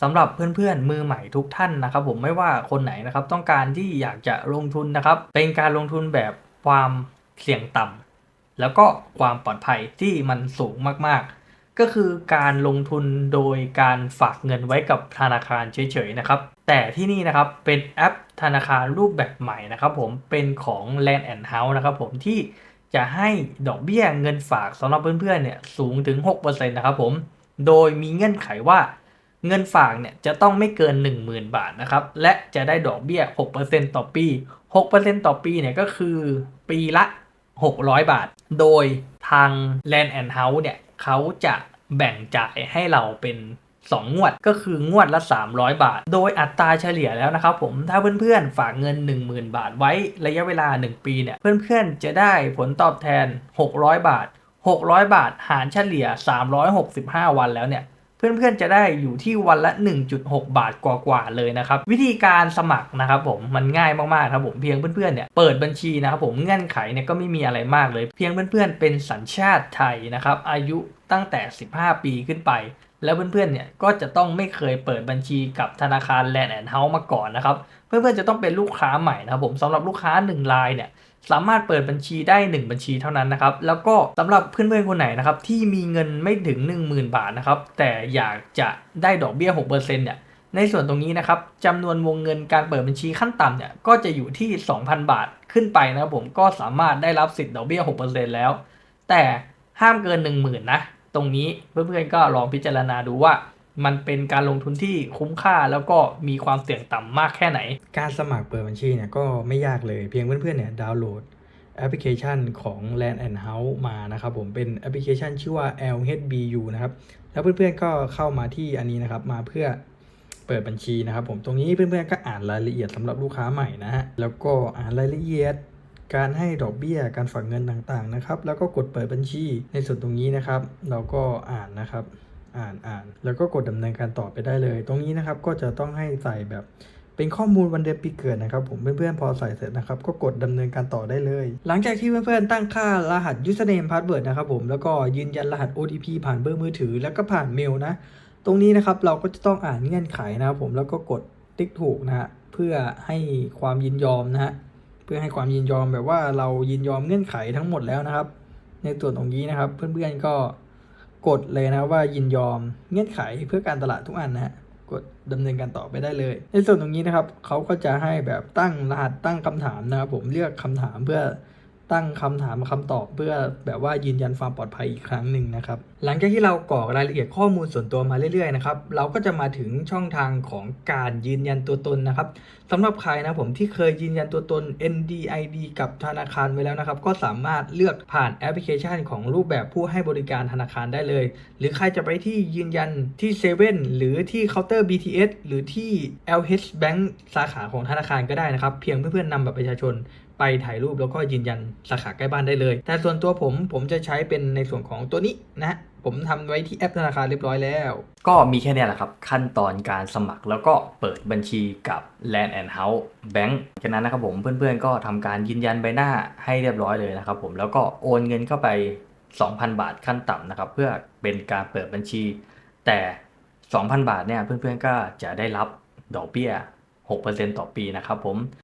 สำหรับเพื่อนๆมือใหม่ทุกท่านนะครับ ผมไม่ว่าคนไหนนะครับ ต้องการที่อยากจะลงทุนนะครับ เป็นการลงทุนแบบความเสี่ยงต่ำแล้วก็ความปลอดภัยที่มันสูงมากๆ ก็คือการลงทุนโดยการฝากเงินไว้กับธนาคารเฉยๆนะครับ แต่ที่นี่นะครับเป็นแอปธนาคารรูปแบบใหม่นะครับผมเป็นของ Land and House นะครับผมที่จะให้ดอกเบี้ยเงินฝากสำหรับเพื่อนๆเนี่ยสูงถึง 6%นะครับผม โดยมีเงื่อนไขว่า เงินฝากเนี่ยจะต้องไม่เกิน 10,000 บาทนะครับ และจะได้ดอกเบี้ย 6%ต่อปี 6%ต่อปีเนี่ยก็คือปีละ 600 บาท โดยทาง Land and House เนี่ยเขาจะแบ่งจ่ายให้เราเป็น 2 งวดก็คืองวดละ 300 บาท โดยอัตราเฉลี่ยแล้วนะครับผมถ้าเพื่อนๆ ฝากเงิน 10,000 บาทไว้ระยะเวลา 1 ปีเนี่ยเพื่อนๆ จะได้ผลตอบแทน 600 บาท 600 บาทหารเฉลี่ย 365 วันแล้วเนี่ย เพื่อนๆจะได้อยู่ที่วันละ 1.6 บาทกว่าๆเลยนะครับ วิธีการสมัครนะครับผมมันง่ายมากๆครับผมเพียงเพื่อนๆเนี่ยเปิดบัญชีนะครับผมเงื่อนไขเนี่ยก็ไม่มีอะไรมากเลย เพียงเพื่อนๆเป็นสัญชาติไทยนะครับอายุ ตั้งแต่ 15 ปีขึ้นไป แล้วเพื่อนๆเนี่ยก็จะต้องไม่เคยเปิดบัญชีกับธนาคาร Land and House มาก่อนนะครับ เพื่อนๆจะต้องเป็นลูกค้าใหม่นะครับผมสำหรับลูกค้า1รายเนี่ยสามารถเปิดบัญชีได้ 1 บัญชีเท่านั้นนะครับ แล้วก็สำหรับเพื่อนๆคนไหนนะครับที่มีเงินไม่ถึง 10,000 บาทนะครับแต่อยากจะได้ดอกเบี้ย6%เนี่ยในส่วนตรงนี้นะครับจำนวนวงเงินการเปิดบัญชีขั้นต่ำเนี่ยก็จะอยู่ที่ 2,000 บาทขึ้นไปนะครับผมก็สามารถได้รับสิทธิ์ดอกเบี้ย 6%แล้ว แต่ห้ามเกิน 10,000นะ ตรงนี้เพื่อนๆก็ลองพิจารณาดูว่า มันเป็นการลงทุนที่คุ้มค่าแล้วก็มีความเสี่ยงต่ำมากแค่ไหน การสมัครเปิดบัญชีเนี่ยก็ไม่ยากเลยเพียงเพื่อนๆเนี่ยดาวน์โหลดแอปพลิเคชันของ Land and House มานะครับผมเป็นแอปพลิเคชันชื่อว่า LHBU นะครับแล้วเพื่อนๆก็เข้ามาที่อันนี้นะครับมาเพื่อเปิดบัญชีนะครับผมตรงนี้เพื่อนๆก็อ่านรายละเอียดสำหรับลูกค้าใหม่นะฮะแล้วก็อ่านรายละเอียด การให้ดอกเบี้ยการฝากเงินต่างๆนะครับ แล้วก็กดเปิดบัญชีในส่วนตรงนี้นะครับ เราก็อ่านนะครับ อ่านอ่านแล้วก็กดดำเนินการต่อไปได้เลย ตรงนี้นะครับก็จะต้องให้ใส่แบบเป็นข้อมูลวันเดือนปีเกิดนะครับ ผมเพื่อนๆพอใส่เสร็จนะครับ ก็กดดำเนินการต่อได้เลย หลังจากที่เพื่อนๆตั้งค่ารหัส username password นะครับผมแล้วก็ยืนยันรหัส OTP ผ่านเบอร์มือถือ แล้วก็ผ่านเมลนะ ตรงนี้นะครับเราก็จะต้องอ่านเงื่อนไขนะครับผมแล้วก็กดติ๊กถูกนะฮะเพื่อให้ความยินยอมนะฮะ พื่อให้ความยินยอมแบบว่าเรายินยอมเงื่อนไขทั้งหมดแล้วนะครับ ในส่วนตรงนี้นะครับ เพื่อนๆก็กดเลยนะว่ายินยอมเงื่อนไขเพื่อการตลาดทุกอันนะฮะกดดำเนินการต่อไปได้เลย ในส่วนตรงนี้นะครับเขาก็จะให้แบบตั้งรหัสตั้งคำถามนะครับ ผมเลือกคำถามเพื่อ ตั้งคำถามคำตอบเพื่อแบบว่ายืนยันความปลอดภัยอีกครั้งหนึ่งนะครับ หลังจากที่เรากรอกรายละเอียดข้อมูลส่วนตัวมาเรื่อยๆนะครับเราก็จะมาถึงช่องทางของการยืนยันตัวตนนะครับสำหรับใครนะผมที่เคยยืนยันตัวตน NDID กับธนาคารไว้แล้วนะครับ ก็สามารถเลือกผ่านแอปพลิเคชัน ของรูปแบบผู้ให้บริการธนาคารได้เลย หรือใครจะไปที่ยืนยันที่เซเว่นหรือที่เคาน์เตอร์ BTS หรือที่ LH Bank สาขาของธนาคารก็ได้นะครับ เพียงเพื่อนๆนำบัตรประชาชน ไปถ่ายรูปแล้วก็ยืนยันสาขาใกล้บ้านได้เลย แต่ส่วนตัวผมผมจะใช้เป็นในส่วนของตัวนี้นะผมทำไว้ที่แอปธนาคารเรียบร้อยแล้ว ก็มีแค่นี้แหละครับ ขั้นตอนการสมัครแล้วก็เปิดบัญชีกับ Land and House Bank ฉะนั้นนะครับผมเพื่อนๆก็ทำการยืนยันใบหน้าให้เรียบร้อยเลยนะครับผมแล้วก็โอนเงินเข้าไป 2,000 บาทขั้นต่ำนะครับ เพื่อเป็นการเปิดบัญชี แต่ 2,000 บาทเนี่ยเพื่อนๆก็จะได้รับดอกเบี้ย 6%ต่อปีนะครับผม